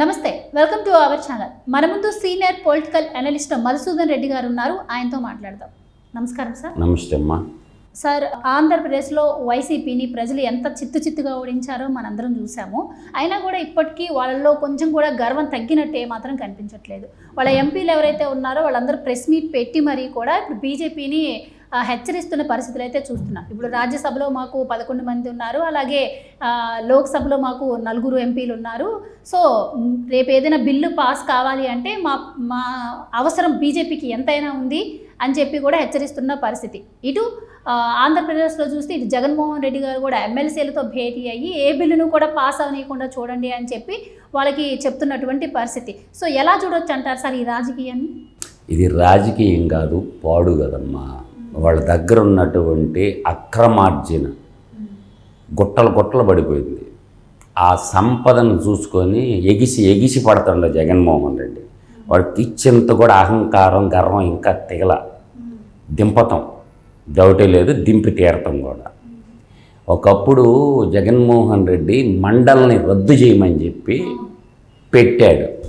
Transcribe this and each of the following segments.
నమస్తే welcome to our channel. మన ముందు senior political analyst Madhusudan Reddy garu ఉన్నారు. ఆయనతో మాట్లాడదాం. నమస్కారం సార్. నమస్తే అమ్మా. సార్ ఆంధ్రప్రదేశ్లో వైసీపీని ప్రజలు ఎంత చిత్తు చిత్తుగా ఓడించారో మనందరం చూసాము. అయినా కూడా ఇప్పటికీ వాళ్ళలో కొంచెం కూడా గర్వం తగ్గినట్టే మాత్రం కనిపించట్లేదు. వాళ్ళ ఎంపీలు ఎవరైతే ఉన్నారో వాళ్ళందరూ ప్రెస్ మీట్ పెట్టి మరీ కూడా ఇప్పుడు బీజేపీని హెచ్చరిస్తున్న పరిస్థితులు అయితే చూస్తున్నాం. ఇప్పుడు రాజ్యసభలో మాకు పదకొండు మంది ఉన్నారు అలాగే లోక్సభలో మాకు నలుగురు ఎంపీలు ఉన్నారు. సో రేపు ఏదైనా బిల్లు పాస్ కావాలి అంటే మా మా అవసరం బీజేపీకి ఎంతైనా ఉంది అని చెప్పి కూడా హెచ్చరిస్తున్న పరిస్థితి. ఇటు ఆంధ్రప్రదేశ్లో చూస్తే ఇటు జగన్మోహన్ రెడ్డి గారు కూడా ఎమ్మెల్సీలతో భేటీ అయ్యి ఏ బిల్లును కూడా పాస్ అవనీయకుండా చూడండి అని చెప్పి వాళ్ళకి చెప్తున్నటువంటి పరిస్థితి. సో ఎలా చూడొచ్చు అంటారు సార్ ఈ రాజకీయాన్ని? ఇది రాజకీయం కాదు పాడు కదమ్మా. వాళ్ళ దగ్గర ఉన్నటువంటి అక్రమార్జన గుట్టలు గుట్టలు పడిపోయింది. ఆ సంపదను చూసుకొని ఎగిసి ఎగిసి పడుతుండ జగన్మోహన్ రెడ్డి. వాడికి ఇచ్చేంత కూడా అహంకారం గర్వం ఇంకా తెగల. దింపటం. డౌటే లేదు దింపి తీరటం కూడా. ఒకప్పుడు జగన్మోహన్ రెడ్డి మండల్ని రద్దు చేయమని చెప్పి పెట్టాడు.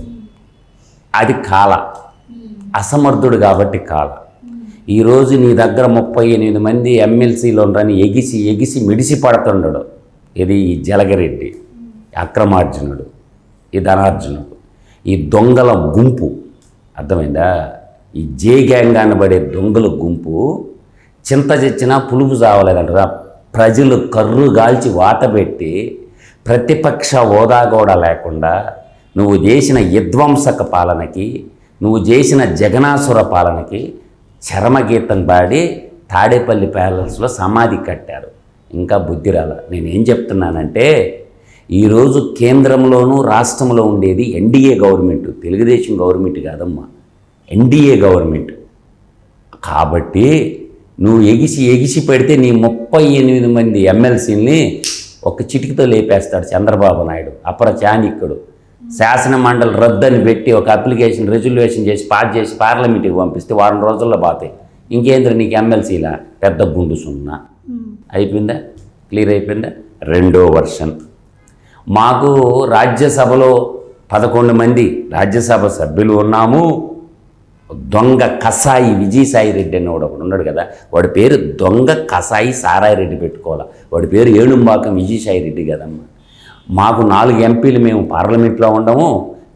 అది కాల. అసమర్థుడు కాబట్టి కాల. ఈరోజు నీ దగ్గర ముప్పై ఎనిమిది మంది ఎమ్మెల్సీలో ఉండని ఎగిసి ఎగిసి మిడిసి పడుతుండడు. ఇది ఈ జలగరెడ్డి అక్రమార్జునుడు ఈ ధనార్జునుడు ఈ దొంగల గుంపు. అర్థమైందా? ఈ జే గ్యాంగ్ అనబడే దొంగల గుంపు చింత చచ్చినా పులుపు చావలేదంటారా ప్రజలు కర్రు గాల్చి వాత పెట్టి ప్రతిపక్ష హోదా కూడా లేకుండా నువ్వు చేసిన విధ్వంసక పాలనకి నువ్వు చేసిన జగనాసుర పాలనకి చరమగీతం పాడి తాడేపల్లి ప్యాలెస్లో సమాధి కట్టారు. ఇంకా బుద్ధి రాల. ఏం చెప్తున్నానంటే ఈరోజు కేంద్రంలోనూ రాష్ట్రంలో ఉండేది ఎన్డీఏ గవర్నమెంట్. తెలుగుదేశం గవర్నమెంట్ కాదమ్మా. NDA government. కాబట్టి నువ్వు ఎగిసి ఎగిసి పెడితే నీ ముప్పై ఎనిమిది మంది ఎమ్మెల్సీని ఒక చిటికతో లేపేస్తాడు చంద్రబాబు నాయుడు అపర శాసన మండలి రద్దని పెట్టి ఒక అప్లికేషన్ రెజల్యూషన్ చేసి పాస్ చేసి పార్లమెంట్కి పంపిస్తే వారం రోజుల్లో పోతాయి. ఇంకేంద్ర నీకు ఎమ్మెల్సీలా? పెద్ద గుండు సున్నా. అయిపోయిందా? క్లియర్ అయిపోయిందా? రెండో వర్షన్. మాకు రాజ్యసభలో పదకొండు మంది రాజ్యసభ సభ్యులు ఉన్నాము. దొంగ కసాయి విజయసాయి రెడ్డి అని వాడు ఒకడు ఉన్నాడు కదా. వాడి పేరు దొంగ కసాయి సారాయి రెడ్డి పెట్టుకోవాలి. వాడి పేరు ఏణుంబాకం విజయసాయి రెడ్డి కదమ్మా. మాకు నాలుగు ఎంపీలు మేము పార్లమెంట్లో ఉండము.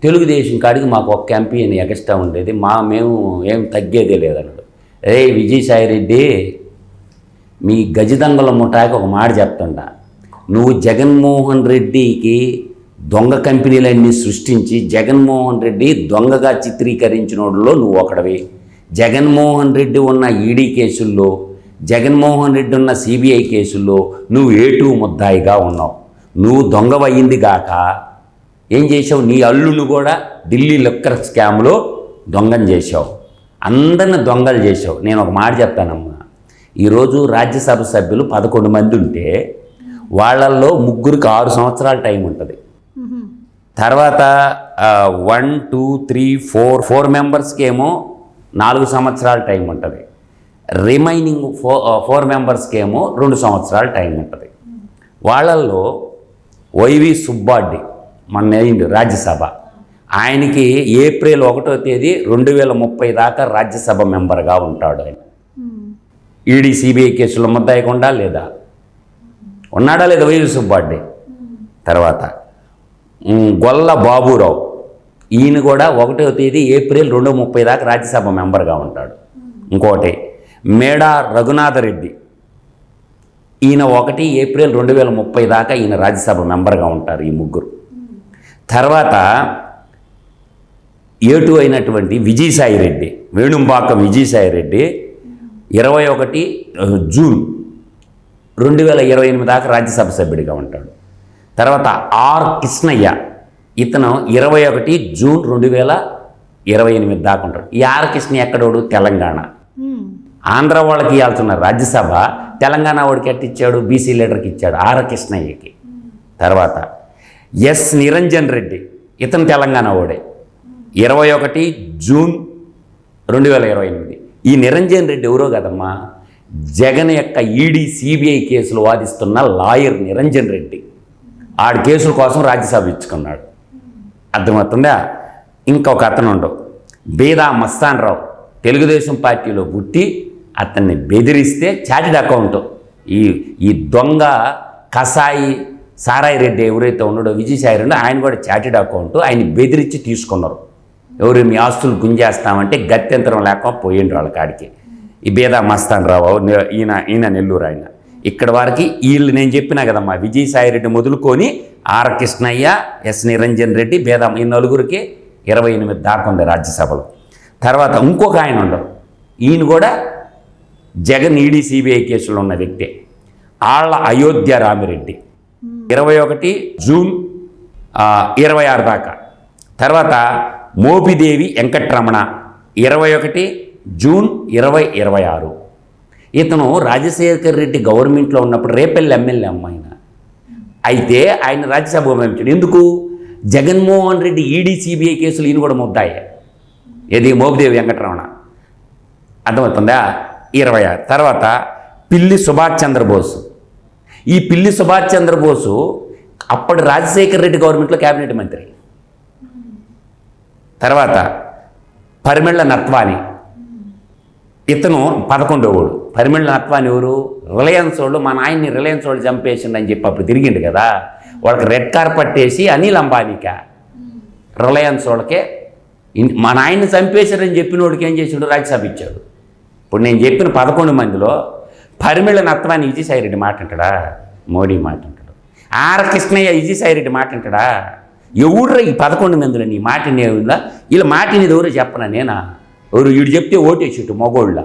తెలుగుదేశం కాడికి మాకు ఒక్క ఎంపీ అని ఎగస్ట్రా ఉండేది. మా మేము ఏం తగ్గేదే లేదన్నాడు రే విజయసాయి రెడ్డి మీ గజదంగల ముఠాకి ఒక మాట చెప్తుండా. నువ్వు జగన్మోహన్ రెడ్డికి దొంగ కంపెనీలన్నీ సృష్టించి జగన్మోహన్ రెడ్డి దొంగగా చిత్రీకరించినోడులో నువ్వు ఒకడవి. జగన్మోహన్ రెడ్డి ఉన్న ఈడీ కేసుల్లో జగన్మోహన్ రెడ్డి ఉన్న సిబిఐ కేసుల్లో నువ్వు ఏటూ ముద్దాయిగా ఉన్నావు. నువ్వు దొంగవయ్యింది గాక. ఏం చేసావు నీ అల్లును కూడా ఢిల్లీ లెక్కర్ స్కామ్లో దొంగం చేశావు. అందరిని దొంగలు చేశావు. నేను ఒక మాట చెప్తానమ్మా ఈరోజు రాజ్యసభ సభ్యులు పదకొండు మంది ఉంటే వాళ్ళల్లో ముగ్గురికి ఆరు సంవత్సరాల టైం ఉంటుంది. తర్వాత one two three four four మెంబర్స్కి ఏమో నాలుగు సంవత్సరాల టైం ఉంటుంది. రిమైనింగ్ ఫో ఫోర్ మెంబర్స్కి ఏమో రెండు సంవత్సరాల టైం ఉంటుంది. వాళ్ళల్లో వైవి సుబ్బాడ్డి మొన్న అయింది రాజ్యసభ. ఆయనకి ఏప్రిల్ ఒకటో తేదీ రెండు వేల ముప్పై దాకా రాజ్యసభ మెంబర్గా ఉంటాడు ఆయన. ఈడీ సిబిఐ కేసులో ముద్దాయకుండా లేదా? ఉన్నాడా లేదా వైవి సుబ్బాడ్డి తర్వాత గొల్ల బాబురావు. ఈయన కూడా ఒకటో తేదీ ఏప్రిల్ రెండు ముప్పై దాకా రాజ్యసభ మెంబర్గా ఉంటాడు. ఇంకోటి మేడా రఘునాథరెడ్డి. ఈయన ఒకటి ఏప్రిల్ రెండు వేల ముప్పై దాకా ఈయన రాజ్యసభ మెంబర్గా ఉంటారు ఈ ముగ్గురు. తర్వాత ఏటు అయినటువంటి విజయసాయి రెడ్డి వేణుంపాక విజయసాయి రెడ్డి ఇరవై ఒకటి జూన్ రెండు వేల ఇరవై ఎనిమిది దాకా రాజ్యసభ సభ్యుడిగా ఉంటాడు. తర్వాత ఆర్ కృష్ణయ్య ఇతను ఇరవై ఒకటి జూన్ రెండు వేల ఇరవై ఎనిమిది దాకా ఉంటాడు. ఈ ఆర్ కృష్ణ ఎక్కడోడు? తెలంగాణ. ఆంధ్ర వాళ్ళకి ఇవ్వాల్సిన రాజ్యసభ తెలంగాణ వాడికి అట్టిచ్చాడు బీసీ లీడర్కి ఇచ్చాడు ఆర్. కృష్ణయ్యకి. తర్వాత ఎస్. నిరంజన్ రెడ్డి ఇతను తెలంగాణ వాడే. ఇరవై ఒకటి జూన్ రెండు వేల ఇరవై ఎనిమిది. ఈ నిరంజన్ రెడ్డి ఎవరో కదమ్మా? జగన్ యొక్క ఈడీ సిబిఐ కేసులు వాదిస్తున్న లాయర్ నిరంజన్ రెడ్డి. ఆడి కేసుల కోసం రాజ్యసభ ఇచ్చుకున్నాడు. అర్థమవుతుందా? ఇంకొక అతను ఉండవు బీదా మస్తాన్ రావు. తెలుగుదేశం పార్టీలో పుట్టి అతన్ని బెదిరిస్తే చాటిడ్ అకౌంట్ ఈ ఈ దొంగ కసాయి సారాయి రెడ్డి ఎవరైతే ఉన్నాడో విజయసాయి రెడ్డి ఆయన కూడా చాటిడ్ అకౌంట్ ఆయన బెదిరించి తీసుకున్నారు. ఎవరు మీ ఆస్తులు గుంజేస్తామంటే గత్యంతరం లేక పోయిండ్రు వాళ్ళ కాడికి. ఈ బేదా మస్తాన్ రావు ఈయన ఈయన నెల్లూరు ఆయన. ఇక్కడ వారికి వీళ్ళు నేను చెప్పినా కదమ్మా విజయసాయి రెడ్డి మొదలుకొని ఆర్ కృష్ణయ్య ఎస్ నిరంజన్ రెడ్డి బేదా ఈ నలుగురికి ఇరవై ఎనిమిది దాకా ఉంది రాజ్యసభలో. తర్వాత ఇంకొక ఆయన ఉండరు. ఈయన కూడా జగన్ ఈడీ సిబిఐ కేసులో ఉన్న వ్యక్తి ఆళ్ళ అయోధ్య రామిరెడ్డి. ఇరవై ఒకటి జూన్ ఇరవై ఆరు దాకా. తర్వాత మోపిదేవి వెంకట్రమణ ఇరవై ఒకటి జూన్ ఇరవై ఇరవై ఆరు ఇతను రాజశేఖర్ రెడ్డి గవర్నమెంట్లో ఉన్నప్పుడు రేపెల్లి ఎమ్మెల్యే అమ్మాయిన. అయితే ఆయన రాజ్యసభ పంపించాడు ఎందుకు? జగన్మోహన్ రెడ్డి ఈడీ సిబిఐ కేసులు ఈయన కూడా ముద్దాయి. ఏది? మోపిదేవి వెంకటరమణ. అర్థమవుతుందా? ఇరవై ఆరు. తర్వాత పిల్లి సుభాష్ చంద్రబోస్ ఈ పిల్లి సుభాష్ చంద్రబోసు అప్పటి రాజశేఖర్ రెడ్డి గవర్నమెంట్లో క్యాబినెట్ మంత్రి. తర్వాత పరిమిళ్ళ నత్వాని. ఇతను పదకొండోవాడు పరిమిళ్ళ నత్వాని ఎవరు? రిలయన్స్ వాళ్ళు మా నాయన్ని రిలయన్స్ వాళ్ళు చంపేసిండు అని చెప్పి అప్పుడు తిరిగిండు కదా. వాళ్ళకి రెడ్ కార్పెట్ వేసి అనిల్ అంబానిక రిలయన్స్ వాళ్ళకే మా నాయన్ని చంపేశారని చెప్పిన వాడికి ఏం చేసాడు? రాజ్యసభ ఇచ్చాడు. ఇప్పుడు నేను చెప్పిన పదకొండు మందిలో పరిమిళ నత్వాన్ని విజయసాయి మాట అంటాడా మోడీ మాట అంటాడు ఆర్ కృష్ణయ్య విజయసాయిరెడ్డి మాట అంటాడా ఎవడురా ఈ పదకొండు మందిలో నీ మాట నేవులా ఇలా మాటినేది ఎవరో చెప్పనా నేనా? ఎవరు వీడు చెప్తే ఓటేసిట్టు మగోళ్ళ.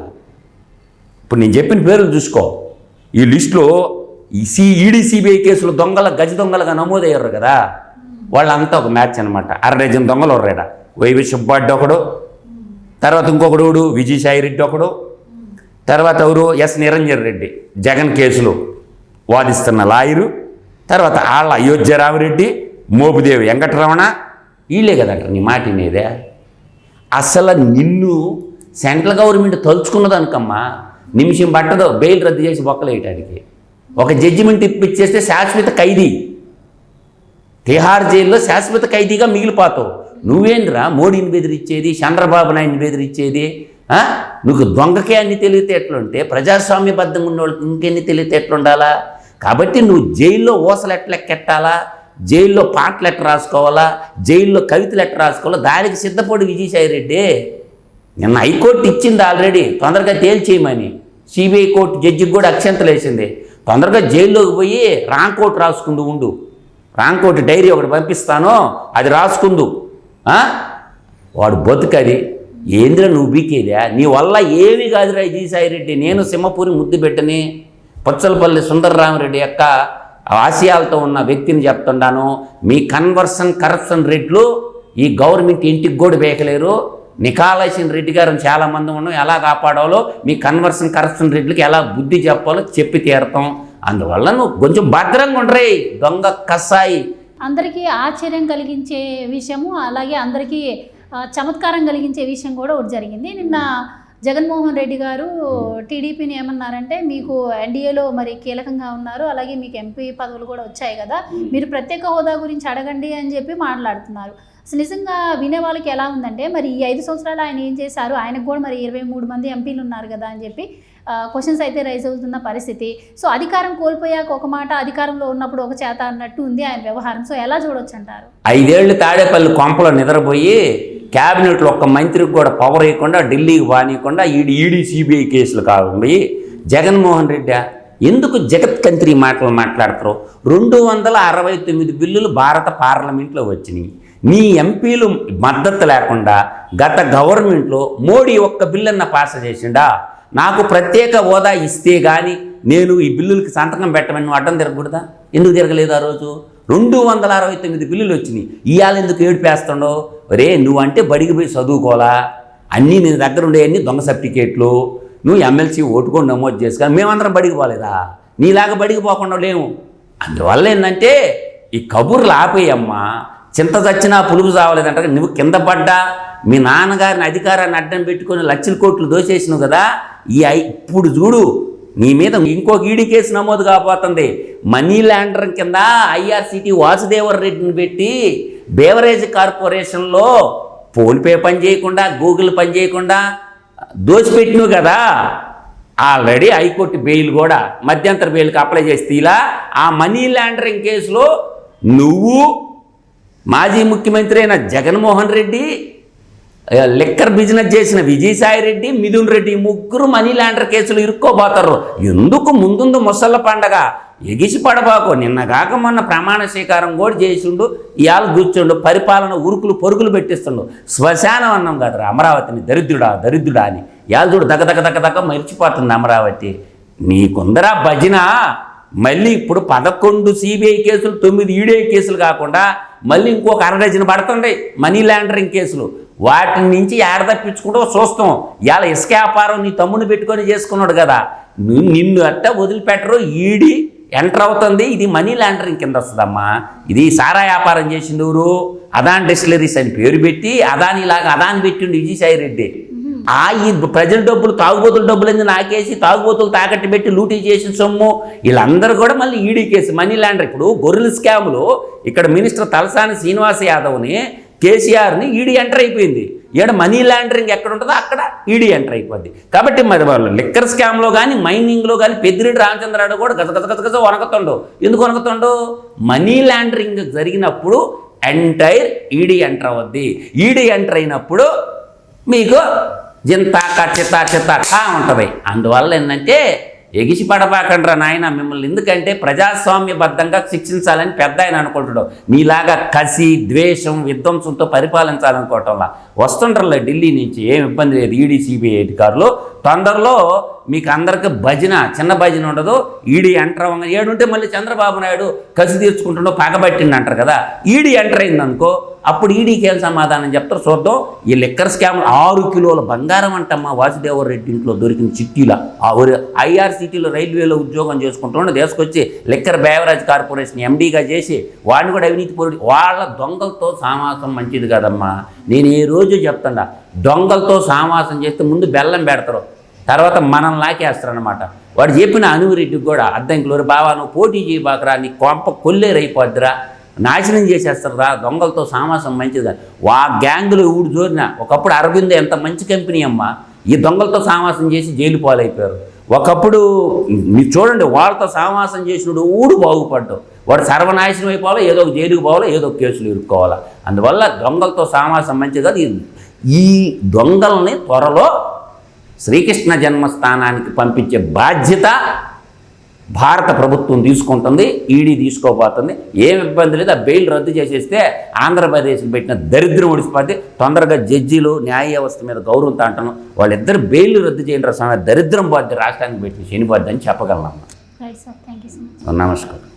ఇప్పుడు నేను చెప్పిన పేర్లు చూసుకో. ఈ లిస్టులో ఈ సి ఈడీ సిబిఐ కేసులు దొంగల గజ దొంగలుగా నమోదయ్యారు కదా. వాళ్ళంతా ఒక మ్యాచ్ అనమాట అర డజన్ దొంగలు ఉర్రాడ వైవి సుబ్బాడ్డి ఒకడు. తర్వాత ఇంకొకడు ఎవడు? విజయసాయి రెడ్డి ఒకడు. తర్వాత ఎవరు? ఎస్ నిరంజన్ రెడ్డి. జగన్ కేసులో వాదిస్తున్న లాయరు. తర్వాత ఆళ్ళ అయోధ్యరామిరెడ్డి మోపుదేవి వెంకటరమణ. వీళ్ళే కదంట నీ మాట వినేదే. అసలు నిన్ను సెంట్రల్ గవర్నమెంట్ తలుచుకున్నదనుకమ్మా నిమిషం పట్టదు బెయిల్ రద్దు చేసి బొక్కలేయటానికి ఒక జడ్జిమెంట్ ఇప్పించేస్తే శాశ్వత ఖైదీ. తిహార్ జైల్లో శాశ్వత ఖైదీగా మిగిలిపోతావు. నువ్వేంద్రా మోడీని బెదిరించేది చంద్రబాబు నాయుడిని బెదిరించేది నువ్వు దొంగకే అన్ని తెలివితేటలు ఉంటే ప్రజాస్వామ్యబద్ధంగా ఉన్న వాళ్ళకి ఇంకెన్ని తెలివితేటలు ఉండాలా కాబట్టి నువ్వు జైల్లో ఊసలు ఎట్లెక్కెట్టాలా జైల్లో పాటలు ఎట్ట రాసుకోవాలా? జైల్లో కవితలు ఎట్ట రాసుకోవాలా? దానికి సిద్ధపడి విజయసాయి రెడ్డి. నిన్న హైకోర్టు ఇచ్చింది ఆల్రెడీ. తొందరగా తేల్చేయమని. సిబిఐ కోర్టు జడ్జికి కూడా అక్షంతలు వేసింది. తొందరగా జైల్లోకి పోయి రాంగ్ కోర్టు రాసుకుంటూ ఉండు. రాంగ్ కోర్టు డైరీ ఒకటి పంపిస్తాను అది రాసుకుందు. వాడు బతుకది. ఏంద్ర నువ్వు బీకేదా? నీ వల్ల ఏమీ కాదురా విజయసాయి రెడ్డి నేను సింహపూరి ముద్దు పెట్టని పచ్చలపల్లి సుందరరామరెడ్డి యొక్క ఆశయాలతో ఉన్న వ్యక్తిని చెప్తున్నాను మీ కన్వర్షన్ కరప్షన్ రేట్లు ఈ గవర్నమెంట్ ఇంటికి కూడా వేయకలేరు నికాలసిన రెడ్డి గారు చాలామంది ఉన్నాం ఎలా కాపాడాలో మీ కన్వర్షన్ కరప్షన్ రేట్లకి ఎలా బుద్ధి చెప్పాలో చెప్పి తీరతాం. అందువల్ల నువ్వు కొంచెం భద్రంగా ఉండరే దొంగ కసాయి అందరికీ ఆశ్చర్యం కలిగించే విషయము అలాగే అందరికీ చమత్కారం కలిగించే విషయం కూడా ఒకటి జరిగింది. నిన్న జగన్మోహన్ రెడ్డి గారు టీడీపీని ఏమన్నారంటే మీకు ఎన్డీఏలో మరి కీలకంగా ఉన్నారు అలాగే మీకు ఎంపీ పదవులు కూడా వచ్చాయి కదా మీరు ప్రత్యేక హోదా గురించి అడగండి అని చెప్పి మాట్లాడుతున్నారు. అసలు నిజంగా వినే వాళ్ళకి ఎలా ఉందంటే మరి ఈ ఐదు సంవత్సరాలు ఆయన ఏం చేశారు ఆయనకు కూడా మరి ఇరవై మూడు మంది ఎంపీలు ఉన్నారు కదా అని చెప్పి క్వశ్చన్స్ అయితే రైజ్ అవుతున్న పరిస్థితి. సో అధికారం కోల్పోయాక ఒక మాట అధికారంలో ఉన్నప్పుడు ఒక చేత అన్నట్టు ఉంది ఆయన వ్యవహారం. సో ఎలా చూడొచ్చు అంటారు? ఐదేళ్ళు తాడేపల్లి కొంపలో నిద్రపోయి క్యాబినెట్లో ఒక్క మంత్రికి కూడా పవర్ ఇవ్వకుండా ఢిల్లీకి బానీయకుండా ఈడీ ఈడీ సిబిఐ కేసులు కాకుండా జగన్మోహన్ రెడ్డి ఎందుకు జగత్ కంత్రి మాటలు మాట్లాడతారు రెండు వందల అరవై తొమ్మిది బిల్లులు భారత పార్లమెంట్లో వచ్చినాయి. నీ ఎంపీలు మద్దతు లేకుండా గత గవర్నమెంట్లో మోడీ ఒక్క బిల్లన్న పాస్ చేసిండా? నాకు ప్రత్యేక హోదా ఇస్తే కానీ నేను ఈ బిల్లులకి సంతకం పెట్టమని అడ్డం తిరగకూడదా? ఎందుకు తిరగలేదు ఆ రోజు? రెండు వందల అరవై తొమ్మిది బిల్లులు వచ్చినాయి. ఇవాళ ఎందుకు ఏడిపేస్తుండో? రే నువ్వంటే బడికి పోయి చదువుకోవాలా? అన్నీ నీ దగ్గర ఉండేవన్నీ దొంగ సర్టిఫికేట్లు. నువ్వు ఎమ్మెల్సీ ఓటుకొని నమోదు చేసుకొని మేమందరం బడికి పోలేదా? నీలాగా బడికి పోకుండా లేము. అందువల్ల ఏంటంటే ఈ కబుర్లు ఆపేయమ్మా. చింత చచ్చినా పులుగు చావలేదంట. నువ్వు కింద పడ్డా? మీ నాన్నగారిని అధికారాన్ని అడ్డం పెట్టుకొని లక్షల కోట్లు దోచేసినావు కదా? ఈ ఇప్పుడు చూడు నీ మీద ఇంకో ఈడీ కేసు నమోదు కాబోతుంది. మనీ లాండరింగ్ కింద ఐఆర్సిటీ వాసుదేవర్ రెడ్డిని పెట్టి బేవరేజ్ కార్పొరేషన్లో ఫోన్పే పని చేయకుండా గూగుల్ పని చేయకుండా దోచిపెట్టినవు కదా. ఆల్రెడీ హైకోర్టు బెయిల్ కూడా మధ్యంతర బెయిల్కి అప్లై చేస్తే ఇలా ఆ మనీ లాండరింగ్ కేసులో నువ్వు మాజీ ముఖ్యమంత్రి అయిన జగన్మోహన్ రెడ్డి లిక్కర్ బిజినెస్ చేసిన విజయసాయి రెడ్డి మిథున్ రెడ్డి ముగ్గురు మనీ లాండర్ కేసులు ఇరుక్కోబోతారు ఎందుకు ముందుందు ముసళ్ళ పండగ? ఎగిసి పడబాకు. నిన్న కాక మొన్న ప్రమాణ స్వీకారం కూడా చేసిండు. ఇవాళ కూర్చుండు పరిపాలన ఉరుకులు పొరుగులు పెట్టిస్తుండు. శ్మశానం అన్నాం కదరా అమరావతిని. దరిద్రుడా దరిద్రుడా అని. ఇవాళ చూడు దగ దగ దగ దగ మరిచిపోతుంది అమరావతి. నీకుందరా భజన? మళ్ళీ ఇప్పుడు పదకొండు సిబిఐ కేసులు తొమ్మిది ఈడే కేసులు కాకుండా మళ్ళీ ఇంకొక అరడజన పడుతుంది. పడుతుండే మనీ లాండరింగ్ కేసులు. వాటి నుంచి ఏడదప్పించుకుంటూ చూస్తాం. ఇవాళ ఇసుక వ్యాపారం నీ తమ్ముని పెట్టుకొని చేసుకున్నాడు కదా. నిన్ను అట్ట వదిలిపెట్టరు ఈడి ఎంటర్ అవుతుంది. ఇది మనీ లాండరింగ్ కింద వస్తుందమ్మా. ఇది సారా వ్యాపారం చేసింది ఎవరు? అదాన్ డిస్టిలరీస్ అని పేరు పెట్టి అదానిలాగా అదాని పెట్టిండు విజయసాయి రెడ్డి. ఆ ఈ ప్రజల డబ్బులు తాగుబోతుల డబ్బులు నాకేసి తాగుబోతులు తాకట్టు పెట్టి లూటీ చేసిన సొమ్ము? వీళ్ళందరూ కూడా మళ్ళీ ఈడీ కేసు మనీ లాండర్ ఇప్పుడు గొర్రెల స్కాములు ఇక్కడ మినిస్టర్ తలసాని శ్రీనివాస యాదవ్ని కేసీఆర్ని ఈడీ ఎంటర్ అయిపోయింది. ఈడ మనీ లాండరింగ్ ఎక్కడ ఉంటుందో అక్కడ ఈడీ ఎంటర్ అయిపోద్ది. కాబట్టి మరి వాళ్ళు లిక్కర్ స్కామ్లో కానీ మైనింగ్లో కానీ పెద్దిరెడ్డి రామచంద్రరావు కూడా గజ గజ గజ గజ వనకుతుండు ఎందుకు వనకతుండో మనీ లాండరింగ్ జరిగినప్పుడు ఎంటైర్ ఈడీ ఎంటర్ అవద్ది. ఈడీ ఎంటర్ అయినప్పుడు మీకు జింత చిత్త చిత్త ఉంటుంది. అందువల్ల ఏంటంటే ఎగిసి పడబాకండ్రా నాయన మిమ్మల్ని. ఎందుకంటే ప్రజాస్వామ్యబద్ధంగా శిక్షించాలని పెద్ద ఆయన అనుకుంటాడు మీలాగా కసి ద్వేషం విధ్వంసంతో పరిపాలించాలనుకోవటంలా. వస్తుంటారులే ఢిల్లీ నుంచి ఏం ఇబ్బంది లేదు. ఈడీ సిబిఐ అధికారులు. తొందరలో మీకు అందరికి భజన చిన్న భజన ఉండదు. ఈడీ ఎంటర్ అవ్వగా ఏడుంటే మళ్ళీ చంద్రబాబు నాయుడు కసి తీర్చుకుంటుండో పగబట్టిండి అంటారు కదా. ఈడీ ఎంటర్ అయిందనుకో అప్పుడు ఈడీకి ఏం సమాధానం చెప్తారు చూద్దాం. ఈ లిక్కర్ స్కామ్ ఆరు కిలోల బంగారం అంటమ్మా వాసుదేవరెడ్డి ఇంట్లో దొరికిన చిట్టీల. ఐఆర్సిటీలో రైల్వేలో ఉద్యోగం చేసుకుంటుండే దేశకొచ్చి లిక్కర్ బేవరేజ్ కార్పొరేషన్ ఎండీగా చేసి వాడిని కూడా అవినీతి పొరుడు వాళ్ళ దొంగలతో సామాసం మంచిది కదమ్మా. నేను ఈ రోజు చెప్తాడా దొంగలతో సామాసం చేస్తే ముందు బెల్లం పెడతారు. తర్వాత మనం లాకేస్తారనమాట వాడు చెప్పిన అనువరెడ్డికి కూడా అద్దంకిలోరు బావా నువ్వు పోటీ చేయబాకరా నీ కొంప కొల్లేరైపోద్దిరా నాశనం చేసేస్తారా దొంగలతో సామాసం మంచిది వా గ్యాంగులు ఊడు జోరిన ఒకప్పుడు అరవింద్ ఎంత మంచి కంపెనీ అమ్మా. ఈ దొంగలతో సామాసం చేసి జైలు పాలైపోయారు. ఒకప్పుడు మీరు చూడండి వాళ్ళతో సామాసం చేసినప్పుడు ఊడు బాగుపడ్డావు వాడు సర్వనాశనం అయిపోవాలో ఏదో ఒక జైలుకు పోవాలో ఏదో ఒక కేసులు ఇరుక్కోవాలా. అందువల్ల దొంగలతో సామాసం మంచిది కాదు. ఈ- ఈ దొంగల్ని త్వరలో శ్రీకృష్ణ జన్మస్థానానికి పంపించే బాధ్యత భారత ప్రభుత్వం తీసుకుంటుంది ఈడీ తీసుకోబోతుంది. ఏం ఇబ్బంది లేదు ఆ బెయిల్ రద్దు చేసేస్తే ఆంధ్రప్రదేశ్కి పెట్టిన దరిద్రం ఒడిసిపోతే తొందరగా జడ్జీలు న్యాయ వ్యవస్థ మీద గౌరవంతో అంటాను వాళ్ళిద్దరు బెయిల్ రద్దు చేయండి రా దరిద్రం పోద్ది రాష్ట్రానికి పెట్టి శనిపోద్ది అని చెప్పగలను. నమస్కారం.